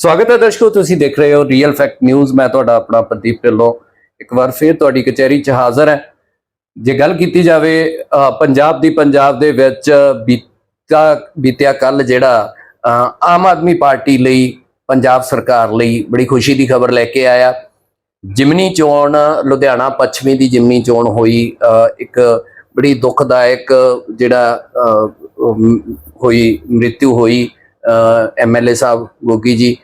ਸਵਾਗਤ ਹੈ ਦਰਸ਼ਕੋ ਤੁਸੀਂ ਦੇਖ ਰਹੇ ਹੋ ਰੀਅਲ ਫੈਕਟ ਨਿਊਜ਼ ਮੈਂ ਤੁਹਾਡਾ ਆਪਣਾ ਪ੍ਰਦੀਪ ਢਿੱਲੋਂ। ਇੱਕ ਵਾਰ ਫੇਰ ਤੁਹਾਡੀ ਕਚਹਿਰੀ 'ਚ ਹਾਜ਼ਰ ਹੈ। ਜੇ ਗੱਲ ਕੀਤੀ ਜਾਵੇ ਪੰਜਾਬ ਦੀ ਪੰਜਾਬ ਦੇ ਵਿੱਚ ਬੀਤਾ ਬੀਤਿਆ ਕੱਲ ਜਿਹੜਾ ਆਮ ਆਦਮੀ ਪਾਰਟੀ ਲਈ ਪੰਜਾਬ ਸਰਕਾਰ ਲਈ ਬੜੀ ਖੁਸ਼ੀ ਦੀ ਖਬਰ ਲੈ ਕੇ ਆਇਆ। ਜਿਮਨੀ ਚੋਣ ਲੁਧਿਆਣਾ ਪੱਛਮੀ ਦੀ ਜਿਮਨੀ ਚੋਣ ਹੋਈ ਇੱਕ ਬੜੀ ਦੁਖਦਾਇਕ ਜਿਹੜਾ ਅ, ਅਮ, ਹੋਈ ਮ੍ਰਿਤਿੂ ਹੋਈ ਐਮਐਲਏ ਸਾਹਿਬ ਗੋਗੀ ਜੀ।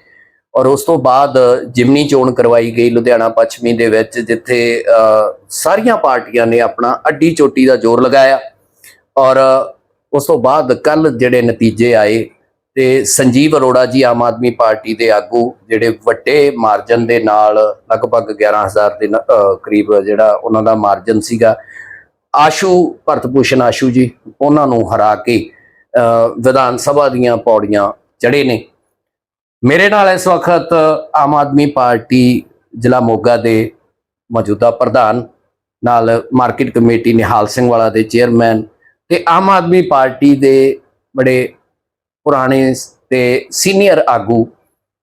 ਔਰ ਉਸ ਤੋਂ ਬਾਅਦ ਜਿਮਨੀ ਚੋਣ ਕਰਵਾਈ ਗਈ ਲੁਧਿਆਣਾ ਪੱਛਮੀ ਦੇ ਵਿੱਚ, ਜਿੱਥੇ ਸਾਰੀਆਂ ਪਾਰਟੀਆਂ ਨੇ ਆਪਣਾ ਅੱਡੀ ਚੋਟੀ ਦਾ ਜ਼ੋਰ ਲਗਾਇਆ। ਔਰ ਉਸ ਤੋਂ ਬਾਅਦ ਕੱਲ ਜਿਹੜੇ ਨਤੀਜੇ ਆਏ ਤੇ ਸੰਜੀਵ ਅਰੋੜਾ ਜੀ ਆਮ ਆਦਮੀ ਪਾਰਟੀ ਦੇ ਆਗੂ, ਜਿਹੜੇ ਵੱਡੇ ਮਾਰਜਨ ਦੇ ਨਾਲ ਲਗਭਗ 11000 ਦੇ ਕਰੀਬ ਜਿਹੜਾ ਉਹਨਾਂ ਦਾ ਮਾਰਜਨ ਸੀਗਾ, ਆਸ਼ੂ ਭਰਤ ਭੂਸ਼ਣ ਆਸ਼ੂ ਜੀ, ਉਹਨਾਂ ਨੂੰ ਹਰਾ ਕੇ ਵਿਧਾਨ ਸਭਾ ਦੀਆਂ ਪੌੜੀਆਂ ਚੜੇ ਨੇ। ਮੇਰੇ ਨਾਲ ਇਸ ਵਕਤ ਆਮ ਆਦਮੀ ਪਾਰਟੀ ਜ਼ਿਲ੍ਹਾ ਮੋਗਾ ਦੇ ਮੌਜੂਦਾ ਪ੍ਰਧਾਨ ਨਾਲ ਮਾਰਕੀਟ ਕਮੇਟੀ ਨਿਹਾਲ ਸਿੰਘ ਵਾਲਾ ਦੇ ਚੇਅਰਮੈਨ ਤੇ ਆਮ ਆਦਮੀ ਪਾਰਟੀ ਦੇ ਬੜੇ ਪੁਰਾਣੇ ਤੇ ਸੀਨੀਅਰ ਆਗੂ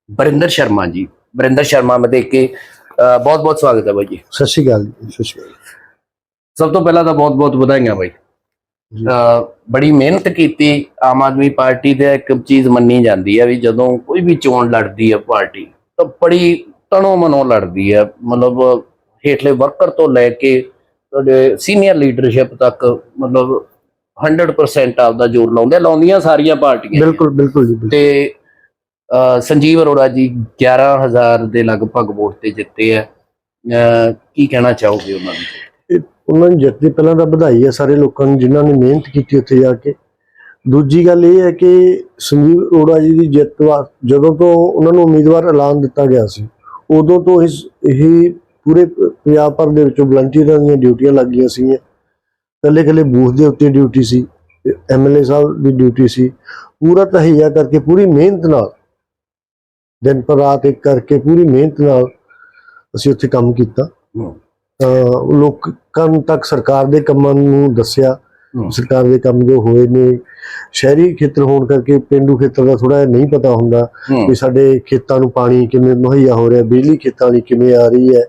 ਬਰਿੰਦਰ ਸ਼ਰਮਾ ਜੀ। ਬਰਿੰਦਰ ਸ਼ਰਮਾ ਮੈਂ ਦੇਖ ਕੇ ਬਹੁਤ ਬਹੁਤ ਸਵਾਗਤ ਹੈ ਬਾਈ ਜੀ। ਸਤਿ ਸ਼੍ਰੀ ਅਕਾਲ ਸਤਿ ਸ਼੍ਰੀ ਅਕਾਲ। ਸਭ ਤੋਂ ਪਹਿਲਾਂ ਤਾਂ ਬਹੁਤ ਬਹੁਤ ਵਧਾਈਆਂ ਬਾਈ। ਬੜੀ ਮਿਹਨਤ ਕੀਤੀ ਆਮ ਆਦਮੀ ਪਾਰਟੀ ਦੇ ਇੱਕ ਚੀਜ਼ ਮੰਨੀ ਜਾਂਦੀ ਹੈ ਵੀ ਜਦੋਂ ਕੋਈ ਵੀ ਚੋਣ ਲੜਦੀ ਹੈ ਪਾਰਟੀ ਤਾਂ ਬੜੀ ਤਣੋ ਮਨੋਂ ਲੜਦੀ ਹੈ ਮਤਲਬ ਹੇਠਲੇ ਵਰਕਰ ਤੋਂ ਲੈ ਕੇ ਤੁਹਾਡੇ ਸੀਨੀਅਰ ਲੀਡਰਸ਼ਿਪ ਤੱਕ ਮਤਲਬ 100% ਆਪਦਾ ਜ਼ੋਰ ਲਾਉਂਦੇ। ਲਾਉਂਦੀਆਂ ਸਾਰੀਆਂ ਪਾਰਟੀਆਂ ਬਿਲਕੁਲ ਬਿਲਕੁਲ ਜੀ। ਤੇ ਸੰਜੀਵ ਅਰੋੜਾ ਜੀ 11000 ਦੇ ਲਗਭਗ ਵੋਟ ਤੇ ਜਿੱਤੇ ਆ ਕੀ ਕਹਿਣਾ ਚਾਹੋਗੇ ਉਹਨਾਂ ਦੀ ਉਹਨਾਂ ਨੂੰ ਜਿੱਤ ਦੀ ਪਹਿਲਾਂ ਤਾਂ ਵਧਾਈ ਹੈ ਸਾਰੇ ਲੋਕਾਂ ਨੂੰ, ਜਿਨ੍ਹਾਂ ਨੇ ਮਿਹਨਤ ਕੀਤੀ ਉੱਥੇ ਜਾ ਕੇ। ਦੂਜੀ ਗੱਲ ਇਹ ਹੈ ਕਿ ਸੰਜੀਵ ਅਰੋੜਾ ਜੀ ਦੀ ਜਿੱਤ ਵਾ, ਜਦੋਂ ਤੋਂ ਉਹਨਾਂ ਨੂੰ ਉਮੀਦਵਾਰ ਐਲਾਨ ਦਿੱਤਾ ਗਿਆ ਸੀ, ਉਦੋਂ ਤੋਂ ਇਸ, ਇਹ ਪੂਰੇ ਪੰਜਾਬ ਭਰ ਦੇ ਵਿੱਚੋਂ ਵਲੰਟੀਅਰਾਂ ਦੀਆਂ ਡਿਊਟੀਆਂ ਲੱਗੀਆਂ ਸੀਗੀਆਂ। ਇਕੱਲੇ ਇਕੱਲੇ ਬੂਥ ਦੇ ਉੱਤੇ ਡਿਊਟੀ ਸੀ ਐਮਐਲਏ ਸਾਹਿਬ ਦੀ ਡਿਊਟੀ ਸੀ। ਪੂਰਾ ਤਹਈਆ ਕਰਕੇ, ਪੂਰੀ ਮਿਹਨਤ ਨਾਲ, ਦਿਨ ਪਰ ਰਾਤ ਇੱਕ ਕਰਕੇ ਪੂਰੀ ਮਿਹਨਤ ਨਾਲ ਅਸੀਂ ਉੱਥੇ ਕੰਮ ਕੀਤਾ। ਲੋਕਾਂ ਤੱਕ ਸਰਕਾਰ ਦੇ ਕੰਮਾਂ ਨੂੰ ਦੱਸਿਆ। ਸਰਕਾਰ ਦੇ ਕੰਮ ਜੋ ਹੋਏ ਨੇ ਸ਼ਹਿਰੀ ਖੇਤਰ ਹੋਣ ਕਰਕੇ ਪਿੰਡੂ ਖੇਤਰ ਦਾ ਥੋੜਾ ਨਹੀਂ ਪਤਾ ਹੁੰਦਾ ਕਿ ਸਾਡੇ ਖੇਤਾਂ ਨੂੰ ਪਾਣੀ ਕਿਵੇਂ ਮੁਹੱਈਆ ਹੋ ਰਿਹਾ ਬਿਜਲੀ ਖੇਤਾਂ ਲਈ ਕਿਵੇਂ ਆ ਰਹੀ ਹੈ।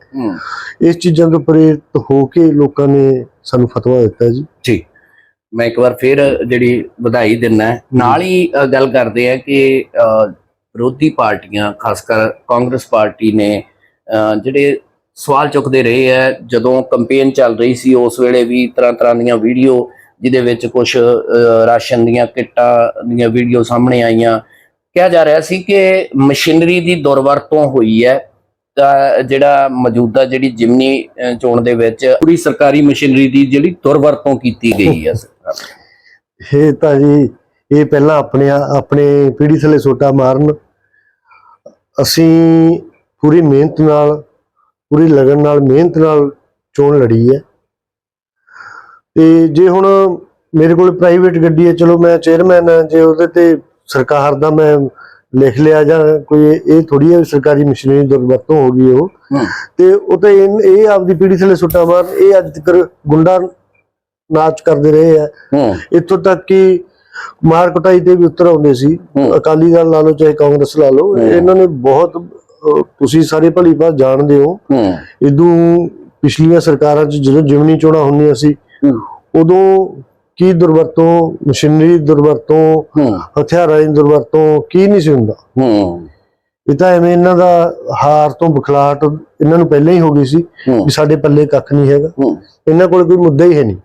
ਇਸ ਚੀਜ਼ਾਂ ਤੋਂ ਪ੍ਰੇਰਿਤ ਹੋ ਕੇ ਲੋਕਾਂ ਨੇ ਸਾਨੂੰ ਫਤਵਾ ਦਿੱਤਾ ਜੀ। ਜੀ। ਮੈਂ ਇੱਕ ਵਾਰ ਫਿਰ ਜਿਹੜੀ ਵਧਾਈ ਦਿੰਨਾ। ਨਾਲ ਹੀ ਗੱਲ ਕਰਦੇ ਆ ਕਿ ਵਿਰੋਧੀ ਪਾਰਟੀਆਂ ਖਾਸ ਕਰ ਕਾਂਗਰਸ ਪਾਰਟੀ ਨੇ ਜਿਹੜੇ ਸਵਾਲ ਚੁੱਕਦੇ ਰਹੇ ਹੈ। ਜਦੋਂ ਕੰਪੇਨ ਚੱਲ ਰਹੀ ਸੀ, ਉਸ ਵੇਲੇ ਵੀ ਤਰ੍ਹਾਂ ਤਰ੍ਹਾਂ ਦੀਆਂ ਵੀਡੀਓ ਜਿਹਦੇ ਵਿੱਚ ਕੁਝ ਰਾਸ਼ਨ ਦੀਆਂ ਕਿੱਟਾਂ ਦੀਆਂ ਵੀਡੀਓ ਸਾਹਮਣੇ ਆਈਆਂ। ਕਿਹਾ ਜਾ ਰਿਹਾ ਸੀ ਕਿ ਮਸ਼ੀਨਰੀ ਦੀ ਦੁਰਵਰਤੋਂ ਹੋਈ ਹੈ। ਤਾਂ ਜਿਹੜਾ ਮੌਜੂਦਾ ਜਿਹੜੀ ਜਿਮਨੀ ਚੋਣ ਦੇ ਵਿੱਚ ਪੂਰੀ ਸਰਕਾਰੀ ਮਸ਼ੀਨਰੀ ਦੀ ਜਿਹੜੀ ਦੁਰਵਰਤੋਂ ਕੀਤੀ ਗਈ ਹੈ। ਸਰਕਾਰ ਇਹ ਤਾਂ ਜੀ, ਇਹ ਪਹਿਲਾਂ ਆਪਣੇ ਆਪਣੇ ਪੀੜੀ ਥਲੇ ਸੋਟਾ ਮਾਰਨ, ਅਸੀਂ ਪੂਰੀ ਮਿਹਨਤ ਨਾਲ ਪੂਰੀ ਲਗਨ ਨਾਲ ਮਿਹਨਤ ਨਾਲ ਚੋਣ ਲੜੀ ਹੈ। ਤੇ ਜੇ ਹੁਣ ਮੇਰੇ ਕੋਲ ਪ੍ਰਾਈਵੇਟ ਗੱਡੀ ਹੈ ਚਲੋ ਮੈਂ ਚੇਅਰਮੈਨ ਹਾਂ ਜੇ ਉਹਦੇ ਤੇ ਸਰਕਾਰ ਦਾ ਮੈਂ ਲਿਖ ਲਿਆ ਜਾਂ ਕੋਈ ਇਹ ਥੋੜੀ ਹੈ ਸਰਕਾਰੀ ਮਸ਼ੀਨਰੀ ਦੁਰਵਰਤੋਂ ਹੋ ਗਈ ਉਹ। ਤੇ ਉਹ ਤਾਂ ਇਹ ਆਪਦੀ ਪੀੜੀ ਥਲੇ ਸੁੱਟਾ ਮਾਰ ਇਹ ਅੱਜ ਤੱਕ ਗੁੰਡਾ ਨਾਚ ਕਰਦੇ ਰਹੇ ਆ ਇੱਥੋਂ ਤੱਕ ਕਿ ਮਾਰ ਕੁਟਾਈ ਤੇ ਵੀ ਉਤਰ ਆਉਂਦੇ ਸੀ। ਅਕਾਲੀ ਦਲ ਲਾ ਲਓ ਚਾਹੇ ਕਾਂਗਰਸ ਲਾ ਲਓ। ਇਹਨਾਂ ਨੇ ਬਹੁਤ ਤੁਸੀਂ ਸਾਰੇ ਭਲੀ ਭਾਤ ਜਾਣਦੇ ਹੋ। ਇਦੋਂ ਪਿਛਲੀਆਂ ਸਰਕਾਰਾਂ 'ਚ ਜਦੋਂ ਜਿਮਨੀ ਚੋਣਾਂ ਹੁੰਦੀਆਂ ਸੀ। ਉਦੋਂ ਕੀ ਦੁਰਵਰਤੋਂ ਮਸ਼ੀਨਰੀ ਦੁਰਵਰਤੋਂ ਹਥਿਆਰਾਂ ਦੀ ਦੁਰਵਰਤੋਂ ਕੀ ਨਹੀਂ ਸੀ ਹੁੰਦਾ? ਇਹ ਤਾਂ ਐਵੇਂ ਇਹਨਾਂ ਦਾ ਹਾਰ ਤੋਂ ਬਖਲਾਟ ਇਹਨਾਂ ਨੂੰ ਪਹਿਲਾਂ ਹੀ ਹੋ ਗਈ ਸੀ ਵੀ ਸਾਡੇ ਪੱਲੇ ਕੱਖ ਨਹੀਂ ਹੈਗਾ। ਇਹਨਾਂ ਕੋਲ ਕੋਈ ਮੁੱਦਾ ਹੀ ਹੈ ਨਹੀਂ।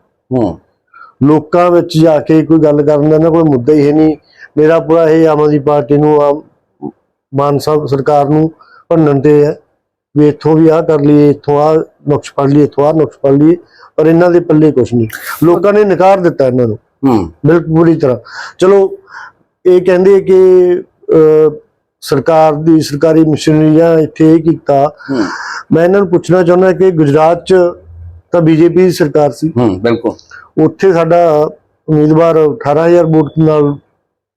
ਲੋਕਾਂ ਵਿੱਚ ਜਾ ਕੇ ਕੋਈ ਗੱਲ ਕਰਨ ਦਾ ਇਹਨਾਂ ਕੋਲ ਮੁੱਦਾ ਹੀ ਹੈ ਨਹੀਂ। ਮੇਰਾ ਪੂਰਾ ਇਹ ਆਮ ਆਦਮੀ ਪਾਰਟੀ ਨੂੰ ਮਾਨ ਸਾਹਿਬ ਸਰਕਾਰ ਨੂੰ ਭੰਨਣ ਤੇ ਹੈ ਵੀ ਇੱਥੋਂ ਵੀ ਆਹ ਕਰ ਲਈਏ ਇੱਥੋਂ ਆਹ ਨੁਕਸ ਫੜ ਲਈਏ ਇੱਥੋਂ ਆਹ ਨੁਕਸ ਫੜ ਲਈਏ ਪਰ ਇਹਨਾਂ ਦੇ ਪੱਲੇ ਕੁਝ ਨਹੀਂ। ਲੋਕਾਂ ਨੇ ਨਕਾਰ ਦਿੱਤਾ ਇਹਨਾਂ ਨੂੰ। ਹੂੰ। ਬਿਲਕੁਲ ਪੂਰੀ ਤਰ੍ਹਾਂ। ਚਲੋ ਇਹ ਕਹਿੰਦੇ ਕਿ ਸਰਕਾਰ ਦੀ ਸਰਕਾਰੀ ਮਸ਼ੀਨਰੀ ਜਾਂ ਇੱਥੇ ਇਹ ਕੀਤਾ। ਮੈਂ ਇਹਨਾਂ ਨੂੰ ਪੁੱਛਣਾ ਚਾਹੁੰਦਾ ਕਿ ਗੁਜਰਾਤ 'ਚ ਤਾਂ ਬੀਜੇਪੀ ਦੀ ਸਰਕਾਰ ਸੀ। ਹੂੰ ਬਿਲਕੁਲ। ਉੱਥੇ ਸਾਡਾ ਉਮੀਦਵਾਰ 18000 ਵੋਟ ਨਾਲ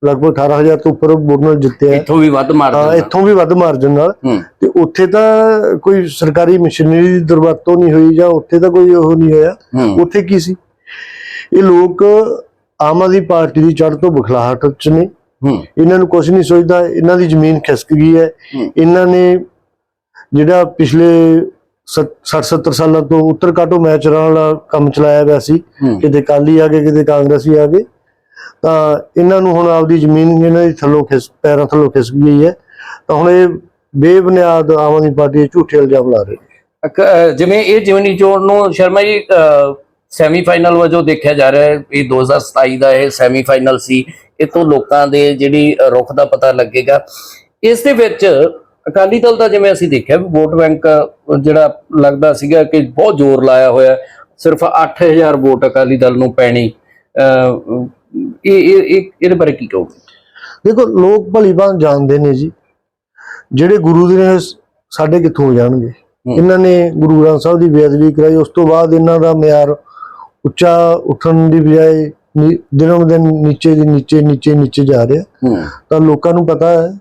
ਲਗਭਗ 18000 ਤੋਂ ਉੱਪਰ ਵੋਟ ਨਾਲ ਜਿੱਤਿਆ। ਇੱਥੋਂ ਵੀ ਵੱਧ ਮਾਰ ਹਾਂ, ਦਿੰਦਾ ਇੱਥੋਂ ਵੀ ਵੱਧ ਮਾਰਜਨ ਨਾਲ। ਤੇ ਉੱਥੇ ਤਾਂ ਕੋਈ ਸਰਕਾਰੀ ਮਸ਼ੀਨਰੀ ਦੀ ਦੁਰਵਰਤੋਂ ਨਹੀਂ ਹੋਈ ਜਾਂ ਉੱਥੇ ਤਾਂ ਕੋਈ ਉਹ ਨਹੀਂ ਹੋਇਆ। ਉੱਥੇ ਕੀ ਸੀ? ਇਹ ਲੋਕ ਆਮ ਆਦਮੀ ਪਾਰਟੀ ਦੀ ਚੜ੍ਹ ਤੋਂ ਬਖਲਾਹਟ ਚ ਨੇ। ਇਹਨਾਂ ਨੂੰ ਕੁਝ ਨਹੀਂ ਸੋਚਦਾ। ਇਹਨਾਂ ਦੀ ਜ਼ਮੀਨ ਖਿਸਕ ਗਈ ਹੈ। ਇਹਨਾਂ ਨੇ ਜਿਹੜਾ ਪਿਛਲੇ 60 70 ਸਾਲਾਂ ਤੋਂ ਉੱਤਰ ਕਾਟੋ ਮੈਚਰਾਂ ਵਾਲਾ ਕੰਮ ਚਲਾਇਆ ਹੋਇਆ ਸੀ। ਹੂੰ। ਕਿਤੇ ਕਾਲੀ ਆ ਗਏ ਕਿਤੇ ਕਾਂਗਰਸੀ ਆ ਗਏ। ਤਾਂ ਇਹਨਾਂ ਨੂੰ ਹੁਣ ਆਪਦੀ ਜ਼ਮੀਨ ਇਹਨਾਂ ਦੀ ਥੱਲੋਂ ਖਿਸ ਪੈਰਾਂ ਥੱਲੋਂ ਖਿਸਕ ਗਈ ਹੈ। ਤਾਂ ਹੁਣ ਇਹ ਬੇਬੁਨਿਆਦ ਆਮ ਆਦਮੀ ਪਾਰਟੀ ਦੇ ਝੂਠੇ ਇਲਜ਼ਾਮ ਲਾ ਰਹੇ ਨੇ। ਜਿਵੇਂ ਇਹ ਜਿਮਨੀ ਚੋਣ ਨੂੰ ਸ਼ਰਮਾ ਜੀ ਸੈਮੀਫਾਈਨਲ ਵਜੋਂ ਦੇਖਿਆ ਜਾ ਰਿਹਾ ਹੈ ਇਹ 2027 ਦਾ ਇਹ ਸੈਮੀਫਾਈਨਲ ਸੀ। ਇਤੋਂ ਲੋਕਾਂ ਦੇ ਜਿਹੜੀ ਅਹ, ਰੁਖ ਦਾ ਪਤਾ ਲੱਗੇਗਾ। ਇਸ ਦੇ ਵਿੱਚ ਅਕਾਲੀ ਦਲ ਦਾ ਜਿਵੇਂ ਅਸੀਂ ਦੇਖਿਆ ਵੀ ਵੋਟ ਬੈਂਕ ਜਿਹੜਾ ਲੱਗਦਾ ਸੀਗਾ ਕਿ ਬਹੁਤ ਜ਼ੋਰ ਲਾਇਆ ਹੋਇਆ। ਸਿਰਫ 8000 ਵੋਟ ਅਕਾਲੀ ਦਲ ਨੂੰ ਪੈਣੀ। ਅਹ, ਇਹ ਇਹ ਇਹ- ਇਹਦੇ ਬਾਰੇ ਕੀ ਕਹੋਗੇ? ਦੇਖੋ ਲੋਕ ਭਲੀ ਭਾਂਤ ਜਾਣਦੇ ਨੇ ਜੀ। ਜਿਹੜੇ ਗੁਰੂ ਦੇ ਨੇ ਸਾਡੇ ਕਿੱਥੋਂ ਹੋ ਜਾਣਗੇ। ਇਹਨਾਂ ਨੇ ਗੁਰੂ ਗ੍ਰੰਥ ਸਾਹਿਬ ਦੀ ਬੇਅਦਬੀ ਕਰਾਈ। ਉਸ ਤੋਂ ਬਾਅਦ ਇਹਨਾਂ ਦਾ ਮਿਆਰ ਉੱਚਾ ਉੱਠਣ ਦੀ ਬਜਾਏ ਦਿਨੋਂ ਦਿਨ ਨੀਚੇ ਦੀ ਨੀਚੇ ਨੀਚੇ ਨੀਚੇ ਜਾ ਰਿਹਾ। ਤਾਂ ਲੋਕਾਂ ਨੂੰ ਪਤਾ ਹੈ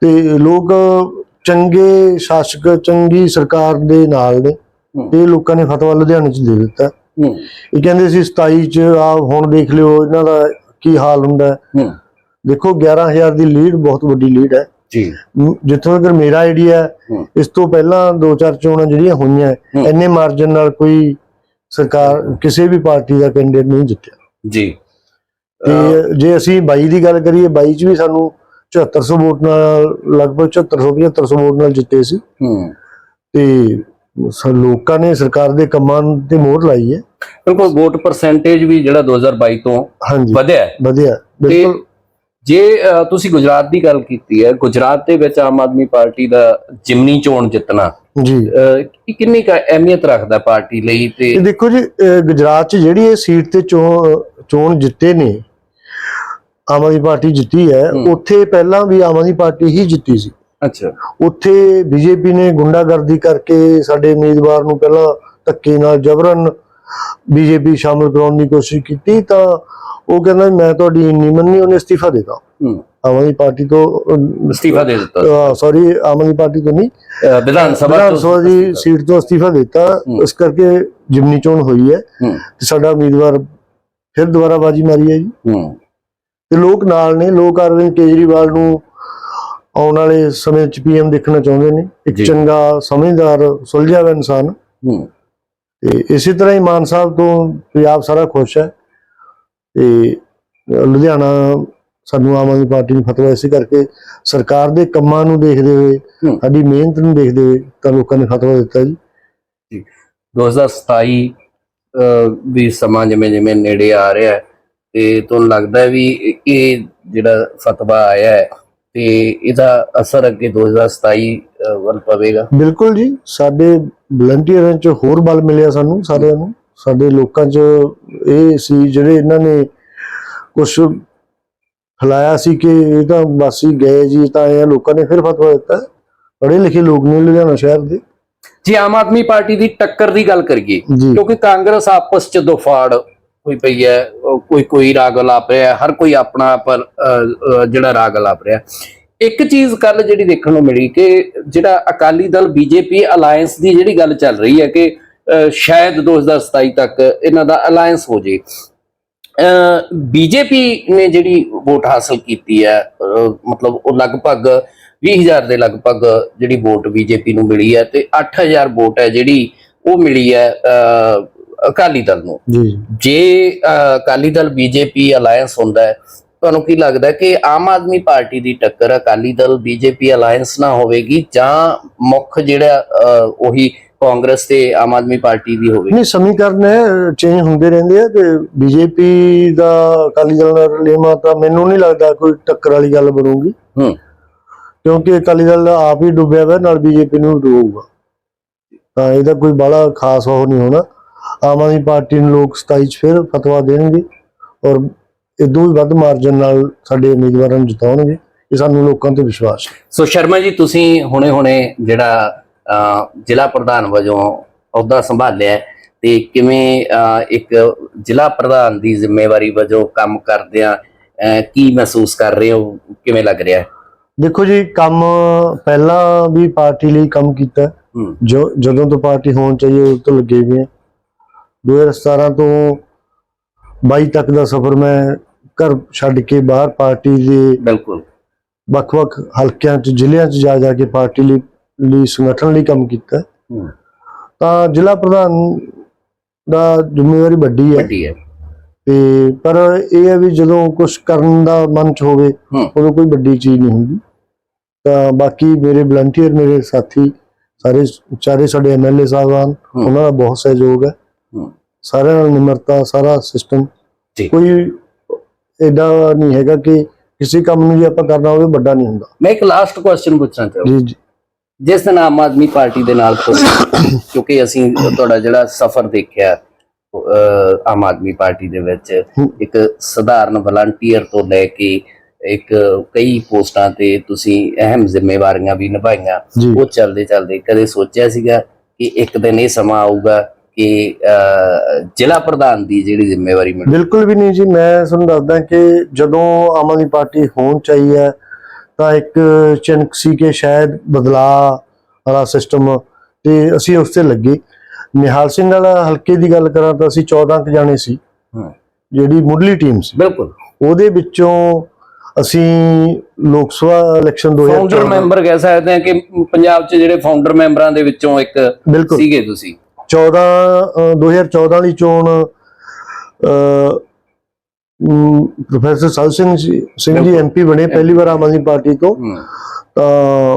ਤੇ ਲੋਕ ਚੰਗੇ ਸ਼ਾਸਕ ਚੰਗੀ ਸਰਕਾਰ ਦੇ ਨਾਲ ਨੇ। ਇਹ ਲੋਕਾਂ ਨੇ ਫਤਵਾ ਲੁਧਿਆਣੇ ਚ ਦੇ ਦਿੱਤਾ। ਇਹ ਕਹਿੰਦੇ ਸੀ 27 ਚ ਆ ਹੁਣ ਦੇਖ ਲਿਓ ਇਹਨਾਂ ਦਾ ਕੀ ਹਾਲ ਹੁੰਦਾ। ਦੇਖੋ 11000 ਦੀ ਲੀਡ ਬਹੁਤ ਵੱਡੀ ਲੀਡ ਹੈ। ਜੀ। ਜਿੱਥੋਂ ਤੱਕ ਮੇਰਾ ਆਈਡੀਆ ਹੈ। ਇਸ ਤੋਂ ਪਹਿਲਾਂ ਦੋ ਚਾਰ ਚੋਣਾਂ ਜਿਹੜੀਆਂ ਹੋਈਆਂ। ਇੰਨੇ ਮਾਰਜਨ ਨਾਲ ਕੋਈ ਸਰਕਾਰ ਕਿਸੇ ਵੀ ਪਾਰਟੀ ਦਾ ਕੈਂਡੀਡੇਟ ਨਹੀਂ ਜਿੱਤਿਆ। ਜੀ। ਤੇ ਜੇ ਅਸੀਂ 22 ਦੀ ਗੱਲ ਕਰੀਏ 22 ਚ ਵੀ ਸਾਨੂੰ 7400 ਵੋਟ ਨਾਲ ਲਗਭਗ 7400 7500 ਵੋਟ ਨਾਲ ਜਿੱਤੇ ਸੀ। ਹੂੰ। ਤੇ ਲੋਕਾਂ ਨੇ ਸਰਕਾਰ ਦੇ ਕੰਮਾਂ ਤੇ ਮੋਹਰ ਲਾਈ ਹੈ। ਬਿਲਕੁਲ ਵੋਟ ਪਰਸੈਂਟੇਜ ਵੀ ਜਿਹੜਾ 2022 ਤੋਂ ਵਧਿਆ ਵਧੀਆ ਬਿਲਕੁਲ। ਜੇ ਤੁਸੀਂ ਗੁਜਰਾਤ ਦੀ ਗੱਲ ਕੀਤੀ ਹੈ ਗੁਜਰਾਤ ਦੇ ਵਿੱਚ ਆਮ ਆਦਮੀ ਪਾਰਟੀ ਦਾ ਜਿਮਨੀ ਚੋਣ ਜਿੱਤਣਾ ਜੀ। ਇਹ ਕਿੰਨੀ ਕੁ ਅਹਿਮੀਅਤ ਰੱਖਦਾ ਪਾਰਟੀ ਲਈ ਤੇ ਦੇਖੋ ਜੀ ਗੁਜਰਾਤ 'ਚ ਜਿਹੜੀ ਇਹ ਸੀਟ ਤੇ ਚੋਣ ਜਿੱਤੇ ਨੇ ਆਮ ਆਦਮੀ ਪਾਰਟੀ ਜਿੱਤੀ ਹੂੰ। ਉੱਥੇ ਪਹਿਲਾਂ ਵੀ ਆਮ ਆਦਮੀ ਪਾਰਟੀ ਹੀ ਜਿੱਤੀ ਸੀ। ਅੱਛਾ। ਉੱਥੇ ਬੀਜੇਪੀ ਨੇ ਗੁੰਡਾਗਰਦੀ ਕਰਕੇ ਸਾਡੇ ਉਮੀਦਵਾਰ ਨੂੰ ਪਹਿਲਾਂ ਧੱਕੇ ਨਾਲ ਜਬਰਨ ਬੀਜੇਪੀ ਸ਼ਾਮਲ ਕਰਾਉਣ ਦੀ ਕੋਸ਼ਿਸ਼ ਕੀਤੀ ਤਾਂ ਉਹ ਕਹਿੰਦਾ ਮੈਂ ਤੁਹਾਡੀ ਇੰਨੀ ਮੰਨੀ ਉਹਨੇ ਅਸਤੀਫਾ ਦਿੱਤਾ। ਆਮ ਆਦਮੀ ਪਾਰਟੀ ਤੋਂ ਅਸਤੀਫਾ ਦੇ ਦਿੱਤਾ। ਸੌਰੀ ਆਮ ਆਦਮੀ ਪਾਰਟੀ ਤੋਂ ਨਹੀਂ। ਵਿਧਾਨ ਸਭਾ ਤੋਂ ਦੀ ਸੀਟ ਤੋਂ ਅਸਤੀਫਾ ਦਿੱਤਾ। ਇਸ ਕਰਕੇ ਜਿਮਨੀ ਚੋਣ ਹੋਈ ਹੈ। ਤੇ ਸਾਡਾ ਉਮੀਦਵਾਰ ਫਿਰ ਦੁਬਾਰਾ ਬਾਜੀ ਮਾਰੀ ਹੈ ਜੀ। ਤੇ ਲੋਕ ਨਾਲ ਨੇ ਲੋਕ ਅਰਵਿੰਦ ਕੇਜਰੀਵਾਲ ਨੂੰ ਆਉਣ ਵਾਲੇ ਸਮੇਂ 'ਚ ਪੀਐਮ ਦੇਖਣਾ ਚਾਹੁੰਦੇ ਨੇ। ਇੱਕ। ਚੰਗਾ ਸਮਝਦਾਰ ਸੁਲਝਿਆ ਹੋਇਆ ਇਨਸਾਨ। ਤੇ ਇਸੇ ਤਰ੍ਹਾਂ ਹੀ ਮਾਨ ਸਾਹਿਬ ਤੋਂ ਪੰਜਾਬ ਸਾਰਾ ਖੁਸ਼ ਹੈ। ਤੇ ਲੁਧਿਆਣਾ ਸਾਨੂੰ ਆਮ ਆਦਮੀ ਪਾਰਟੀ ਨੂੰ ਫਤਵਾ ਇਸੇ ਕਰਕੇ ਸਰਕਾਰ ਦੇ ਕੰਮਾਂ ਨੂੰ ਦੇਖਦੇ ਹੋਏ। ਸਾਡੀ ਮਿਹਨਤ ਨੂੰ ਦੇਖਦੇ ਹੋਏ ਤਾਂ ਲੋਕਾਂ ਨੇ ਫਤਵਾ ਦਿੱਤਾ ਜੀ। 2027 ਅ, ਵੀ ਸਮਾਂ ਜਿਵੇਂ ਜਿਵੇਂ ਨੇੜੇ ਆ ਰਿਹਾ ਤੇ ਤੁਹਾਨੂੰ ਲੱਗਦਾ ਵੀ ਇਹ ਜਿਹੜਾ ਫਤਵਾ ਆਇਆ ਹੈ ਤੇ ਇਹਦਾ ਅਸਰ ਅੱਗੇ 2027 ਅ, ਵੱਲ ਪਵੇਗਾ। ਬਿਲਕੁਲ ਜੀ ਸਾਡੇ ਵਲੰਟੀਅਰਾਂ 'ਚ ਹੋਰ ਬਲ ਮਿਲਿਆ ਸਾਨੂੰ ਸਾਰਿਆਂ ਨੂੰ। ਸਾਡੇ ਲੋਕਾਂ 'ਚ ਇਹ ਸੀ ਜਿਹੜੇ ਇਹਨਾਂ ਨੇ ਕੁਝ ਫਲਾਇਆ ਸੀ ਕਿ ਇਹ ਤਾਂ ਬਾਸੀ ਗਏ ਜੀ ਤਾਂ ਇਹ ਲੋਕਾਂ ਨੇ ਫਿਰ ਫਤਵਾ ਦਿੱਤਾ। ਪੜ੍ਹੇ ਲਿਖੇ ਲੋਕ ਨੇ ਲੁਧਿਆਣਾ ਸ਼ਹਿਰ ਦੇ। ਜੇ ਆਮ ਆਦਮੀ ਪਾਰਟੀ ਦੀ ਟੱਕਰ ਦੀ ਗੱਲ ਕਰੀਏ ਕਿਉਂਕਿ ਕਾਂਗਰਸ ਆਪਸ ਚ ਦੋਫਾੜ ਹੋਈ ਪਈ ਹੈ ਕੋਈ ਕੋਈ ਰਾਗ ਲਾਪ ਰਿਹਾ ਹਰ ਕੋਈ ਆਪਣਾ ਪਰ ਜਿਹੜਾ ਰਾਗ ਲਾਪ ਰਿਹਾ। ਇੱਕ ਚੀਜ਼ ਕੱਲ ਜਿਹੜੀ ਦੇਖਣ ਨੂੰ ਮਿਲੀ ਕਿ ਜਿਹੜਾ ਅਕਾਲੀ ਦਲ ਬੀਜੇਪੀ ਅਲਾਈਅੰਸ ਦੀ ਜਿਹੜੀ ਗੱਲ ਚੱਲ ਰਹੀ ਹੈ ਕਿ ਅ, ਸ਼ਾਇਦ 2027 ਤੱਕ ਇਹਨਾਂ ਦਾ ਅਲਾਈਅੰਸ ਹੋ ਜੇ। ਬੀਜੇਪੀ ਨੇ ਜਿਹੜੀ ਵੋਟ ਹਾਸਲ ਕੀਤੀ ਹੈ ਮਤਲਬ ਉਹ ਲਗਭਗ 20000 ਦੇ ਲਗਭਗ ਜਿਹੜੀ ਵੋਟ ਬੀਜੇਪੀ ਨੂੰ ਮਿਲੀ ਹੈ ਤੇ 8000 ਵੋਟ ਹੈ ਜਿਹੜੀ ਉਹ ਮਿਲੀ ਹੈ ਅ, ਅਕਾਲੀ ਦਲ ਨੂੰ। ਜੀ। ਅਕਾਲੀ ਦਲ ਬੀਜੇਪੀ ਅਲਾਈਅੰਸ ਹੁੰਦਾ ਹੈ ਤੁਹਾਨੂੰ ਕੀ ਲੱਗਦਾ ਕਿ ਆਮ ਆਦਮੀ ਪਾਰਟੀ ਦੀ ਟੱਕਰ ਅਕਾਲੀ ਦਲ ਬੀਜੇਪੀ ਅਲਾਈਅੰਸ ਨਾ ਹੋਵੇਗੀ ਜਾਂ ਮੁੱਖ ਜਿਹੜਾ ਉਹੀ ਕਾਂਗਰਸ ਤੇ ਆਮ ਆਦਮੀ ਪਾਰਟੀ ਦੀ ਹੋਵੇਗੀ? ਨਹੀਂ ਸਮੀਕਰਨ ਹੈ ਚੇਂਜ ਹੁੰਦੇ ਰਹਿੰਦੇ ਆ ਤੇ ਬੀਜੇਪੀ ਦਾ ਅਕਾਲੀ ਦਲ ਨਾਲ ਰਲੇਵਾਂ ਤਾਂ ਮੈਨੂੰ ਨਹੀਂ ਲੱਗਦਾ ਕੋਈ ਟੱਕਰ ਵਾਲੀ ਗੱਲ ਬਣੂਗੀ। ਹੂੰ। ਕਿਉਂਕਿ ਅਕਾਲੀ ਦਲ ਆਪ ਹੀ ਡੁੱਬਿਆ ਹੋਇਆ ਨਾਲ ਬੀਜੇਪੀ ਨੂੰ ਡੁਬੋਊਗਾ ਤਾਂ ਇਹਦਾ ਕੋਈ ਬੜਾ ਖਾਸ ਉਹ ਨਹੀਂ ਹੋਣਾ। ਆਮ ਆਦਮੀ ਪਾਰਟੀ ਨੂੰ ਲੋਕ 27 ਚ ਫਿਰ ਫਤਵਾ ਦੇਣਗੇ ਔਰ ਇਦੋਂ ਵੀ ਵੱਧ ਮਾਰਜਨ ਨਾਲ ਸਾਡੇ ਉਮੀਦਵਾਰਾਂ ਨੂੰ ਜਿਤਾਉਣਗੇ ਇਹ ਸਾਨੂੰ ਲੋਕਾਂ ਤੇ ਵਿਸ਼ਵਾਸ ਹੈ। ਸੋ ਸ਼ਰਮਾ ਜੀ ਤੁਸੀਂ ਹੁਣੇ-ਹੁਣੇ ਜਿਹੜਾ ਜ਼ਿਲ੍ਹਾ ਪ੍ਰਧਾਨ ਵਜੋਂ ਅਹੁਦਾ ਸੰਭਾਲਿਆ ਤੇ ਕਿਵੇਂ ਇੱਕ ਜ਼ਿਲ੍ਹਾ ਪ੍ਰਧਾਨ ਦੀ ਜ਼ਿੰਮੇਵਾਰੀ ਵਜੋਂ ਕੰਮ ਕਰਦਿਆਂ ਕੀ ਮਹਿਸੂਸ ਕਰ ਰਹੇ ਹੋ? ਕਿਵੇਂ ਲੱਗ ਰਿਹਾ ਹੈ? ਦੇਖੋ ਜੀ ਕੰਮ ਪਹਿਲਾਂ ਵੀ ਪਾਰਟੀ ਲਈ ਕੰਮ ਕੀਤਾ ਜੋ ਜਦੋਂ ਤੋਂ ਪਾਰਟੀ ਹੋਣ ਚਾਹੀਏ ਉਦੋਂ ਤੋਂ ਲੱਗੇ ਹੋਏ ਆ। 2017 ਤੋਂ 22 ਤੱਕ ਦਾ ਸਫ਼ਰ ਮੈਂ ਘਰ ਛੱਡ ਕੇ ਬਾਹਰ ਪਾਰਟੀ ਦੇ ਬਿਲਕੁਲ। ਵੱਖ-ਵੱਖ ਹਲਕਿਆਂ 'ਚ ਜ਼ਿਲ੍ਹਿਆਂ 'ਚ ਜਾ ਜਾ ਕੇ ਪਾਰਟੀ ਲਈ ਲਈ ਸੰਗਠਨ ਲਈ ਕੰਮ ਕੀਤਾ। ਤਾਂ ਜ਼ਿਲ੍ਹਾ ਪ੍ਰਧਾਨ ਦਾ ਜ਼ਿੰਮੇਵਾਰੀ ਵੱਡੀ ਹੈ। ਵੱਡੀ ਹੈ। ਤੇ ਪਰ ਇਹ ਹੈ ਵੀ ਜਦੋਂ ਕੁਝ ਕਰਨ ਦਾ ਮਨ ਚ ਹੋਵੇ ਉਦੋਂ ਕੋਈ ਵੱਡੀ ਚੀਜ਼ ਨਹੀਂ ਹੁੰਦੀ। ਤਾਂ ਬਾਕੀ ਮੇਰੇ ਵਲੰਟੀਅਰ ਮੇਰੇ ਸਾਥੀ ਸਾਰੇ ਚਾਰੇ ਸਾਡੇ ਐਮਐਲਏ ਸਾਹਿਬਾਨ। ਉਹਨਾਂ ਦਾ ਬਹੁਤ ਸਹਿਯੋਗ ਹੂੰ। ਸਾਰਿਆਂ ਨਾਲ ਨਿਮਰਤਾ ਸਾਰਾ ਸਿਸਟਮ ਜੀ। ਕੋਈ ਐਡਾ ਨਹੀਂ ਹੈਗਾ ਕਿ ਕਿਸੇ ਕੰਮ ਨੂੰ ਜੇ ਆਪਾਂ ਕਰਨਾ ਹੋਵੇ ਵੱਡਾ ਨਹੀਂ ਹੁੰਦਾ। ਮੈਂ ਇੱਕ ਲਾਸਟ ਕੁਐਸਚਨ ਪੁੱਛਣਾ ਚਾਹੁੰਦਾ। ਜੀ ਜੀ। ਜਿਸ ਦਿਨ ਆਮ ਆਦਮੀ ਪਾਰਟੀ ਦੇ ਨਾਲ ਕਿਉਂਕਿ ਅਸੀਂ ਤੁਹਾਡਾ ਜਿਹੜਾ ਸਫ਼ਰ ਦੇਖਿਆ ਆਮ ਆਦਮੀ ਪਾਰਟੀ ਦੇ ਵਿੱਚ। ਇੱਕ ਸਧਾਰਨ ਵਲੰਟੀਅਰ ਤੋਂ ਲੈ ਕੇ ਇੱਕ ਕਈ ਪੋਸਟਾਂ ਤੇ ਤੁਸੀਂ ਅਹਿਮ ਜ਼ਿੰਮੇਵਾਰੀਆਂ ਵੀ ਨਿਭਾਈਆਂ। ਉਹ ਚੱਲਦੇ ਚੱਲਦੇ ਕਦੇ ਸੋਚਿਆ ਸੀਗਾ ਕਿ ਇੱਕ ਦਿਨ ਇਹ ਸਮਾਂ ਆਊਗਾ ਕਿ ਜ਼ਿਲ੍ਹਾ ਪ੍ਰਧਾਨ ਦੀ ਜਿਹੜੀ ਜ਼ਿੰਮੇਵਾਰੀ ਮਿਲੂ। ਬਿਲਕੁਲ ਵੀ ਨਹੀਂ ਜੀ ਮੈਂ ਤੁਹਾਨੂੰ ਦੱਸਦਾ ਕਿ ਜਦੋਂ ਆਮ ਆਦਮੀ ਪਾਰਟੀ ਹੋਣ ਚਾਹੀ ਹੈ ਤਾਂ ਇੱਕ ਚਿੰਕ ਸੀ ਕਿ ਸ਼ਾਇਦ ਬਦਲਾਅ ਵਾਲਾ ਸਿਸਟਮ ਤੇ ਅਸੀਂ ਉਸ ਤੇ ਲੱਗੇ। ਨਿਹਾਲ ਸਿੰਘ ਵਾਲਾ ਹਲਕੇ ਦੀ ਗੱਲ ਕਰਾਂ ਤਾਂ ਅਸੀਂ 14 ਕੁ ਜਾਣੇ ਸੀ। ਜਿਹੜੀ ਮੁੱਢਲੀ ਟੀਮ ਸੀ। ਬਿਲਕੁਲ। ਉਹਦੇ ਵਿੱਚੋਂ ਅਸੀਂ ਲੋਕ ਸਭਾ ਇਲੈਕਸ਼ਨ ਫਾਊਂਡਰ 2014 ਮੈਂਬਰ ਕਹਿ ਸਕਦੇ ਹਾਂ ਕਿ ਪੰਜਾਬ 'ਚ ਜਿਹੜੇ ਫਾਊਂਡਰ ਮੈਂਬਰਾਂ ਦੇ ਵਿੱਚੋਂ ਇੱਕ ਸੀਗੇ ਤੁਸੀਂ। 14 ਅ, 2014 ਵਾਲੀ ਚੋਣ ਪ੍ਰੋਫੈਸਰ ਸਲ ਸਿੰਘ ਜੀ- ਸਿੰਘ ਜੀ ਐਮਪੀ ਬਣੇ ਪਹਿਲੀ ਵਾਰ ਆਮ ਆਦਮੀ ਪਾਰਟੀ ਤੋਂ।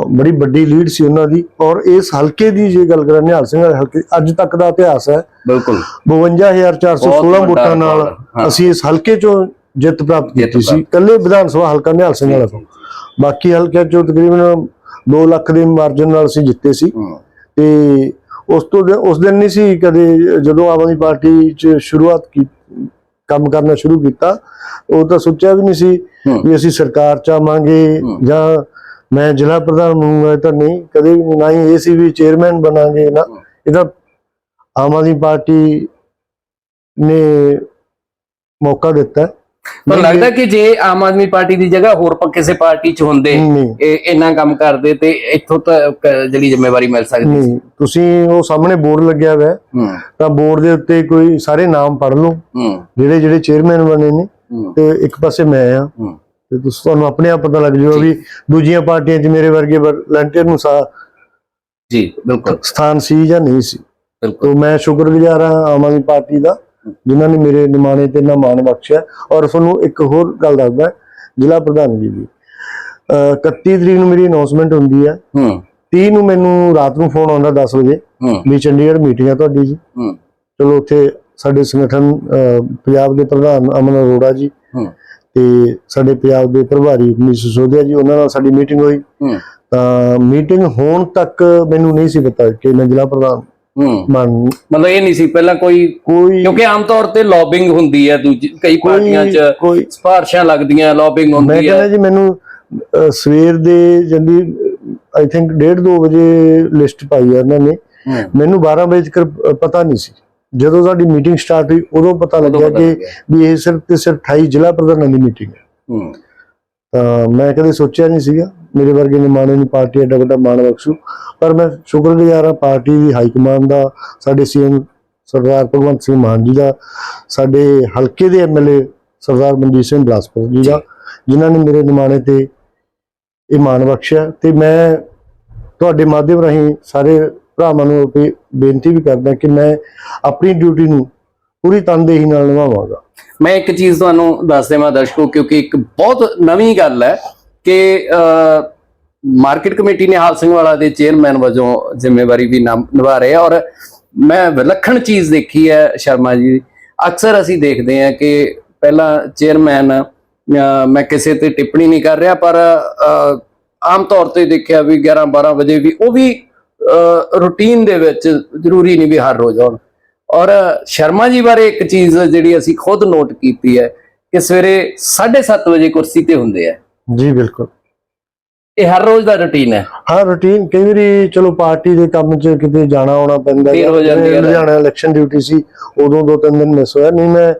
ਬੜੀ ਵੱਡੀ ਲੀਡ ਸੀ ਉਹਨਾਂ ਦੀ ਔਰ ਇਸ ਹਲਕੇ ਦੀ ਜੇ ਗੱਲ ਕਰਾਂ ਨਿਹਾਲ ਸਿੰਘ ਹਲਕੇ ਅੱਜ ਤੱਕ ਦਾ ਇਤਿਹਾਸ ਹੈ। ਬਿਲਕੁਲ। 52416 ਬਹੁਤ ਵੱਡਾ ਵੋਟਾਂ ਨਾਲ। ਅਸੀਂ ਇਸ ਹਲਕੇ ਚੋਂ ਜਿੱਤ ਪ੍ਰਾਪਤ ਕੀਤੀ ਸੀ। ਕੱਲੇ ਵਿਧਾਨ ਸਭਾ ਹਲਕਾ ਨਿਹਾਲ ਸਿੰਘ ਵਾਲਾ ਤੋਂ। ਬਾਕੀ ਹਲਕਿਆਂ ਚੋਂ ਤਕਰੀਬਨ 2 ਲੱਖ ਦੇ ਮਾਰਜਨ ਨਾਲ ਅਸੀਂ ਜਿੱਤੇ ਸੀ। ਤੇ ਉਸ ਤੋਂ ਉਸ ਦਿਨ ਨਹੀਂ ਸੀ ਕਦੇ ਜਦੋਂ ਆਮ ਆਦਮੀ ਪਾਰਟੀ ਚ ਸ਼ੁਰੂਆਤ ਕੀ ਕੰਮ ਕਰਨਾ ਸ਼ੁਰੂ ਕੀਤਾ ਉਹ ਤਾਂ ਸੋਚਿਆ ਵੀ ਨਹੀਂ ਸੀ। ਵੀ ਅਸੀਂ ਸਰਕਾਰ ਚ ਆਵਾਂਗੇ। ਜਾਂ ਮੈਂ ਜ਼ਿਲ੍ਹਾ ਪ੍ਰਧਾਨ ਬਣੂੰਗਾ ਇਹ ਤਾਂ ਨਹੀਂ ਕਦੇ ਵੀ ਨਹੀਂ। ਨਾ ਹੀ ਇਹ ਸੀ ਵੀ ਚੇਅਰਮੈਨ ਬਣਾਂਗੇ ਨਾ ਹੂੰ। ਇਹ ਤਾਂ ਆਮ ਆਦਮੀ ਪਾਰਟੀ ਨੇ ਮੌਕਾ ਦਿੱਤਾ। ਪਰ ਲੱਗਦਾ ਕਿ ਜੇ ਆਮ ਆਦਮੀ ਪਾਰਟੀ ਦੀ ਜਗ੍ਹਾ ਹੋਰ ਕਿਸੇ ਪਾਰਟੀ 'ਚ ਹੁੰਦੇ ਇੰਨਾ ਕੰਮ ਕਰਦੇ ਤੇ ਇੱਥੋਂ ਤਾਂ ਜਿਹੜੀ ਜ਼ਿੰਮੇਵਾਰੀ ਮਿਲ ਸਕਦੀ ਸੀ। ਤੁਸੀਂ ਉਹ ਸਾਹਮਣੇ ਬੋਰਡ ਲੱਗਿਆ ਹੋਇਆ ਤਾਂ ਬੋਰਡ ਦੇ ਉੱਤੇ ਕੋਈ ਸਾਰੇ ਨਾਮ ਪੜ੍ਹ ਲਓ। ਜਿਹੜੇ ਜਿਹੜੇ ਚੇਅਰਮੈਨ ਬਣੇ ਨੇ ਤੇ ਇੱਕ ਪਾਸੇ ਮੈਂ ਆ ਤੇ ਤੁਸੀਂ ਤੁਹਾਨੂੰ ਆਪਣੇ ਆਪ ਪਤਾ ਲੱਗ ਜਾਊਗਾ ਵੀ ਦੂਜੀਆਂ ਪਾਰਟੀਆਂ 'ਚ ਮੇਰੇ ਵਰਗੇ ਵਲੰਟੀਅਰ ਨੂੰ ਸਾ- ਜੀ ਬਿਲਕੁਲ। ਸਥਾਨ ਸੀ ਜਾਂ ਨਹੀਂ ਸੀ। ਬਿਲਕੁਲ। ਤੋਂ ਮੈਂ ਸ਼ੁਕਰਗੁਜ਼ਾਰ ਹਾਂ ਆਮ ਆਦਮੀ ਪਾਰਟੀ ਦਾ। ਜਿਨ੍ਹਾਂ ਨੇ ਮੇਰੇ ਨਿਮਾਣੇ ਤੇ ਨਾ ਮਾਣ ਬਖਸ਼ਿਆ। ਔਰ ਤੁਹਾਨੂੰ ਇੱਕ ਹੋਰ ਗੱਲ ਦੱਸਦਾ ਜ਼ਿਲ੍ਹਾ ਪ੍ਰਧਾਨਗੀ ਦੀ। ਅਹ 31 ਤਰੀਕ ਨੂੰ ਮੇਰੀ ਅਨਾਉਂਸਮੈਂਟ ਹੁੰਦੀ ਹੈ। ਹੂੰ। 30 ਨੂੰ ਮੈਨੂੰ ਰਾਤ ਨੂੰ ਫੋਨ ਆਉਂਦਾ 10 ਵਜੇ। ਵੀ ਚੰਡੀਗੜ੍ਹ ਮੀਟਿੰਗ ਹੈ ਤੁਹਾਡੀ ਜੀ। ਹੂੰ। ਚਲੋ ਉੱਥੇ ਸਾਡੇ ਸੰਗਠਨ ਪੰਜਾਬ ਦੇ ਪ੍ਰਧਾਨ ਅਮਨ ਅਰੋੜਾ ਜੀ ਹੂੰ। ਤੇ ਸਾਡੇ ਪੰਜਾਬ ਦੇ ਪ੍ਰਭਾਰੀ ਮਨੀਸ਼ ਸਿਸੋਦੀਆ ਜੀ ਉਹਨਾਂ ਨਾਲ ਸਾਡੀ ਮੀਟਿੰਗ ਹੋਈ। ਤਾਂ ਮੀਟਿੰਗ ਹੋਣ ਤੱਕ ਮੈਨੂੰ ਨਹੀਂ ਸੀ ਪਤਾ ਕਿ ਮੈਂ ਜ਼ਿਲ੍ਹਾ ਪ੍ਰਧਾਨ ਹੂੰ। ਬਣ ਮਤਲਬ ਇਹ ਨਹੀਂ ਸੀ ਪਹਿਲਾਂ ਕੋਈ ਕੋਈ ਕਿਉਂਕਿ ਆਮ ਤੌਰ ਤੇ ਲੌਬਿੰਗ ਹੁੰਦੀ ਹੈ ਦੂਜੀ ਕਈ ਪਾਰਟੀਆਂ 'ਚ ਕੋਈ ਸਿਫਾਰਸ਼ਾਂ ਲੱਗਦੀਆਂ ਲੌਬਿੰਗ ਮੈਂ ਹੁੰਦੀ ਕਹਿੰਦਾ ਹੈ ਜੀ ਮੈਨੂੰ ਅਹ, ਸਵੇਰ ਦੇ ਜੰਦੀ ਆਈ ਥਿੰਕ 1:30 2 ਵਜੇ ਲਿਸਟ ਪਾਈ ਆ ਉਹਨਾਂ ਨੇ। ਹੂੰ। ਮੈਨੂੰ 12 ਵਜੇ ਤੱਕ ਪਤਾ ਨਹੀਂ ਸੀ। ਜਦੋਂ ਸਾਡੀ ਮੀਟਿੰਗ ਸਟਾਰਟ ਹੋਈ ਉਦੋਂ ਪਤਾ ਉਦੋਂ ਲੱਗਿਆ ਪਤਾ ਕਿ ਲੱਗਿਆ। ਵੀ ਇਹ ਸਿਰਫ ਤੇ ਸਿਰਫ 28 ਜ਼ਿਲ੍ਹਾ ਪ੍ਰਧਾਨਾਂ ਦੀ ਮੀਟਿੰਗ ਹੈ। ਹੂੰ। ਤਾਂ ਮੈਂ ਕਦੇ ਸੋਚਿਆ ਨਹੀਂ ਸੀਗਾ। ਮੇਰੇ ਵਰਗੇ ਨਿਮਾਣੇ ਨੂੰ ਪਾਰਟੀ ਐਡਾ ਵੱਡਾ ਮਾਣ ਬਖਸ਼ੂ। ਪਰ ਮੈਂ ਸ਼ੁਕਰਗੁਜ਼ਾਰ ਹਾਂ, ਪਾਰਟੀ ਦੀ ਹਾਈ ਕਮਾਂਡ ਦਾ, ਸਾਡੇ ਸੀਐਮ ਸਰਦਾਰ ਭਗਵੰਤ ਸਿੰਘ ਮਾਨ ਜੀ ਦਾ, ਸਾਡੇ ਹਲਕੇ ਦੇ ਐਮਐਲਏ ਸਰਦਾਰ ਮਨਜੀਤ ਸਿੰਘ ਬਲਾਸਪੁਰ ਜੀ ਦਾ, ਜਿਨ੍ਹਾਂ ਨੇ ਮੇਰੇ ਨਿਮਾਣੇ ਤੇ ਇਹ ਮਾਣ ਬਖਸ਼ਿਆ। ਤੇ ਮੈਂ ਤੁਹਾਡੇ ਮਾਧਿਅਮ ਰਾਹੀਂ ਸਾਰੇ ਭਰਾਵਾਂ ਨੂੰ ਬੇ- ਬੇਨਤੀ ਵੀ ਕਰਦਾ ਕਿ ਮੈਂ ਆਪਣੀ ਡਿਊਟੀ ਨੂੰ ਪੂਰੀ ਤਨਦੇਹੀ ਨਾਲ ਨਿਭਾਵਾਂਗਾ। ਮੈਂ ਇੱਕ ਚੀਜ਼ ਤੁਹਾਨੂੰ ਦੱਸ ਦੇਵਾਂ ਦਰਸ਼ਕੋ, ਕਿਉਂਕਿ ਇੱਕ ਬਹੁਤ ਨਵੀਂ ਗੱਲ ਹੈ ਕਿ ਮਾਰਕੀਟ ਕਮੇਟੀ ਨੇ ਹਾਲ ਸਿੰਘ ਵਾਲਾ ਦੇ ਚੇਅਰਮੈਨ ਵਜੋਂ ਜ਼ਿੰਮੇਵਾਰੀ ਵੀ ਨਿਭਾ ਰਹੇ ਆ। ਔਰ ਮੈਂ ਵਿਲੱਖਣ ਚੀਜ਼ ਦੇਖੀ ਹੈ ਸ਼ਰਮਾ ਜੀ ਅਕਸਰ ਅਸੀਂ ਦੇਖਦੇ ਹਾਂ ਕਿ ਪਹਿਲਾਂ ਚੇਅਰਮੈਨ ਮੈਂ ਕਿਸੇ ਤੇ ਟਿੱਪਣੀ ਨਹੀਂ ਕਰ ਰਿਹਾ, ਪਰ ਆਮ ਤੌਰ ਤੇ ਦੇਖਿਆ ਵੀ 11 12 ਵਜੇ ਵੀ ਉਹ ਵੀ ਰੂਟੀਨ ਦੇ ਵਿੱਚ ਜ਼ਰੂਰੀ ਨਹੀਂ ਵੀ ਹਰ ਰੋਜ਼ ਆਉਣ। ਔਰ ਸ਼ਰਮਾ ਜੀ ਬਾਰੇ ਇੱਕ ਚੀਜ਼ ਜਿਹੜੀ ਅਸੀਂ ਖੁਦ ਨੋਟ ਕੀਤੀ ਹੈ ਕਿ ਸਵੇਰੇ 7:30 ਵਜੇ ਕੁਰਸੀ ਤੇ ਹੁੰਦੇ ਆ ਜੀ ਬਿਲਕੁਲ ਇਹ ਹਰ ਰੋਜ਼ ਦਾ ਰੁਟੀਨ ਹੈ ਹਾਂ ਰੂਟੀਨ ਕਈ ਵਾਰੀ ਚਲੋ ਪਾਰਟੀ ਦੇ ਕੰਮ 'ਚ ਕਿਤੇ ਜਾਣਾ ਆਉਣਾ ਪੈਂਦਾ ਹੋ। ਲੁਧਿਆਣਾ ਇਲੈਕਸ਼ਨ ਡਿਊਟੀ ਸੀ ਉਦੋਂ ਦੋ ਤਿੰਨ ਦਿਨ ਮਿਸ ਹੋਇਆ ਨਹੀਂ ਮੈਂ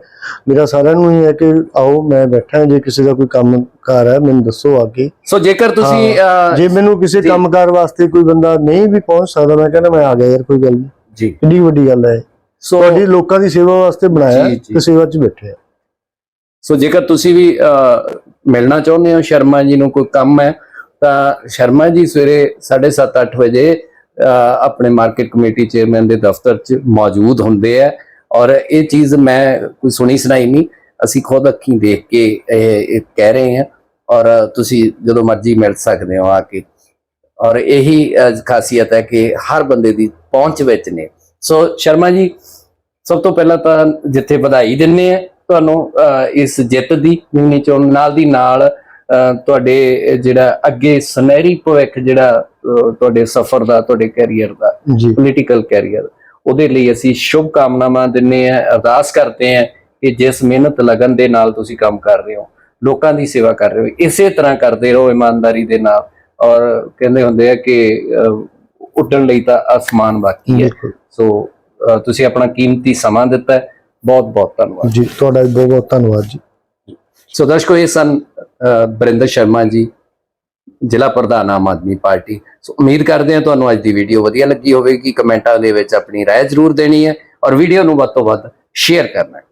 ਮੇਰਾ ਸਾਰਿਆਂ ਨੂੰ ਹੀ ਹੈ ਕਿ ਆਓ ਮੈਂ ਬੈਠਾ ਜੇ ਕਿਸੇ ਦਾ ਕੋਈ ਕੰਮ ਕਾਰ ਹੈ ਮੈਨੂੰ ਦੱਸੋ ਆ ਕੇ ਸੋ ਜੇਕਰ ਤੁਸੀਂ ਜੇ ਮੈਨੂੰ ਕਿਸੇ ਜੀ। ਕੰਮਕਾਰ ਵਾਸਤੇ ਕੋਈ ਬੰਦਾ ਨਹੀਂ ਵੀ ਪਹੁੰਚ ਸਕਦਾ ਮੈਂ ਕਹਿੰਦਾ ਮੈਂ ਆ ਗਿਆ ਯਾਰ ਕੋਈ ਗੱਲ ਨਹੀਂ ਜੀ ਕਿੰਨੀ ਵੱਡੀ ਗੱਲ ਹੈ। ਸੋ ਤੁਹਾਡੀ ਲੋਕਾਂ ਦੀ ਸੇਵਾ ਵਾਸਤੇ ਬਣਾਇਆ। ਤੇ ਸੇਵਾ 'ਚ ਬੈਠੇ ਆ। ਸੋ ਜੇਕਰ ਤੁਸੀਂ ਵੀ ਮਿਲਣਾ ਚਾਹੁੰਦੇ ਹੋ ਸ਼ਰਮਾ ਜੀ ਨੂੰ ਕੋਈ ਕੰਮ ਹੈ ਤਾਂ ਸ਼ਰਮਾ ਜੀ ਸਵੇਰੇ 7:30 8 ਵਜੇ ਆਪਣੇ ਮਾਰਕੀਟ ਕਮੇਟੀ ਚੇਅਰਮੈਨ ਦੇ ਦਫ਼ਤਰ 'ਚ ਮੌਜੂਦ ਹੁੰਦੇ ਆ। ਔਰ ਇਹ ਚੀਜ਼ ਮੈਂ ਕੋਈ ਸੁਣੀ ਸੁਣਾਈ ਨਹੀਂ ਅਸੀਂ ਖੁਦ ਅੱਖੀਂ ਦੇਖ ਕੇ ਇਹ ਕਹਿ ਰਹੇ ਹਾਂ। ਔਰ ਤੁਸੀਂ ਜਦੋਂ ਮਰਜ਼ੀ ਮਿਲ ਸਕਦੇ ਹੋ ਆ ਕੇ। ਔਰ ਇਹੀ ਖਾਸੀਅਤ ਹੈ ਕਿ ਹਰ ਬੰਦੇ ਦੀ ਪਹੁੰਚ ਵਿੱਚ ਨੇ। ਸੋ ਸ਼ਰਮਾ ਜੀ ਸਭ ਤੋਂ ਪਹਿਲਾਂ ਤਾਂ ਜਿੱਥੇ ਵਧਾਈ ਦਿੰਨੇ ਆ ਤੁਹਾਨੂੰ ਇਸ ਜਿੱਤ ਦੀ ਜਿੰਨੀ ਚੋਣ ਨਾਲ ਦੀ ਨਾਲ ਤੁਹਾਡੇ ਜਿਹੜਾ ਅੱਗੇ ਸੁਨਹਿਰੀ ਭਵਿੱਖ ਜਿਹੜਾ ਤੁਹਾਡੇ ਸਫ਼ਰ ਦਾ ਤੁਹਾਡੇ ਕੈਰੀਅਰ ਦਾ ਪੋਲੀਟੀਕਲ ਕੈਰੀਅਰ ਉਹਦੇ ਲਈ ਅਸੀਂ ਸ਼ੁਭ ਕਾਮਨਾਵਾਂ ਦਿੰਨੇ ਆ ਅਰਦਾਸ ਕਰਦੇ ਆ ਕਿ ਜਿਸ ਮਿਹਨਤ ਲਗਨ ਦੇ ਨਾਲ ਤੁਸੀਂ ਕੰਮ ਕਰ ਰਹੇ ਹੋ ਲੋਕਾਂ ਦੀ ਸੇਵਾ ਕਰ ਰਹੇ ਹੋ ਇਸੇ ਤਰ੍ਹਾਂ ਕਰਦੇ ਰਹੋ ਇਮਾਨਦਾਰੀ ਦੇ ਨਾਲ। ਔਰ ਕਹਿੰਦੇ ਹੁੰਦੇ ਆ ਕਿ ਉੱਡਣ ਲਈ ਤਾਂ ਅਸਮਾਨ ਬਾਕੀ ਹੈ ਬਿਲਕੁਲ ਸੋ ਅਹ, ਤੁਸੀਂ ਆਪਣਾ ਕੀਮਤੀ ਸਮਾਂ ਦਿੱਤਾ ਹੈ ਬਹੁਤ ਬਹੁਤ ਧੰਨਵਾਦ ਜੀ ਤੁਹਾਡਾ ਵੀ ਬਹੁਤ ਬਹੁਤ ਧੰਨਵਾਦ ਜੀ ਸੋ ਦਰਸ਼ਕੋ ਇਹ ਸਨ ਅਹ, ਬਰਿੰਦਰ ਸ਼ਰਮਾ ਜੀ ਜ਼ਿਲ੍ਹਾ ਪ੍ਰਧਾਨ ਆਮ ਆਦਮੀ ਪਾਰਟੀ ਸੋ ਉਮੀਦ ਕਰਦੇ ਹਾਂ ਤੁਹਾਨੂੰ ਅੱਜ ਦੀ ਵੀਡੀਓ ਵਧੀਆ ਲੱਗੀ ਹੋਵੇਗੀ ਕਮੈਂਟਾਂ ਦੇ ਵਿੱਚ ਆਪਣੀ رائے ਜ਼ਰੂਰ ਦੇਣੀ ਹੈ ਔਰ ਵੀਡੀਓ ਨੂੰ ਵੱਧ ਤੋਂ ਵੱਧ ਸ਼ੇਅਰ ਕਰਨਾ ਹੈ